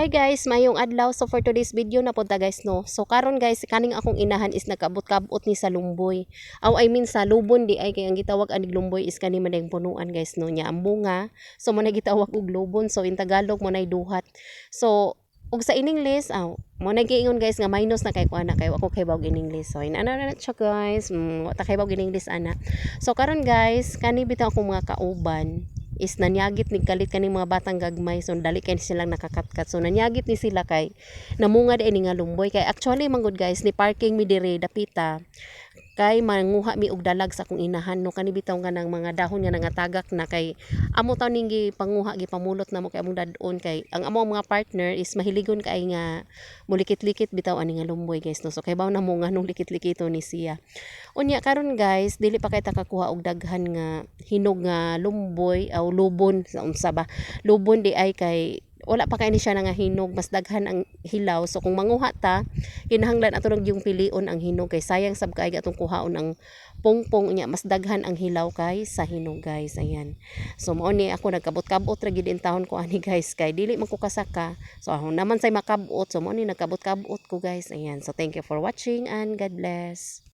Hi guys, mayong adlaw. So for today's video na punta guys no. So karon guys, kaning akong inahan is nagkabot-kabot ni sa lumboy. Aw I mean sa lubon di ay kay ang gitawag anig lumboy is kani man punuan guys no nya ang bunga. So mo gitawag og lubon. So in Tagalog mo na duhat. So ug sa in English, aw mo na giingon guys nga minus na kay kuana kay ako kay bawg in English. So in ano na siya guys, mm, ta kay bawg in English ana. So karon guys, kani bitaw akong mga kauban is nanyagit ni kalit kaning mga batang gagmay so dali kay silang nakakatkat. So nanyagit ni sila kay namunga di ini nga lumboy. Kay actually manggod guys ni parking mi dire dapita kay manguha mi og dalag sa akong inahan no? Kani bitaw nga ng mga dahon nga nangatagak na kay amo taw ning gipanguha gipamulot na mo kay among dadon. Kay ang among mga partner is mahiligon kay nga mulikit-likit bitaw ani nga lumboy guys no? So kay baw na mo nga nung likit-likito ni siya. Unya karon guys dili pa kay ta kakuha og daghan nga hinog nga lumboy aw lubon sa unsa ba? Lubon di ay kay wala pa kay ni siya nga hinog mas daghan ang hilaw. So kung manguha ta kinahanglan ato lang yung pilion ang hinog. Kay sayang sab kay atong kuhaon ang pongpong unya mas daghan ang hilaw kay sa hinog guys. Ayan. So mao ni ako nagkabot-kabot ra gid in taon ko ani guys. Kay dili man ko kasaka. So ako naman say makabot. So mao ni nagkabot-kabot ko guys. Ayan. So thank you for watching and God bless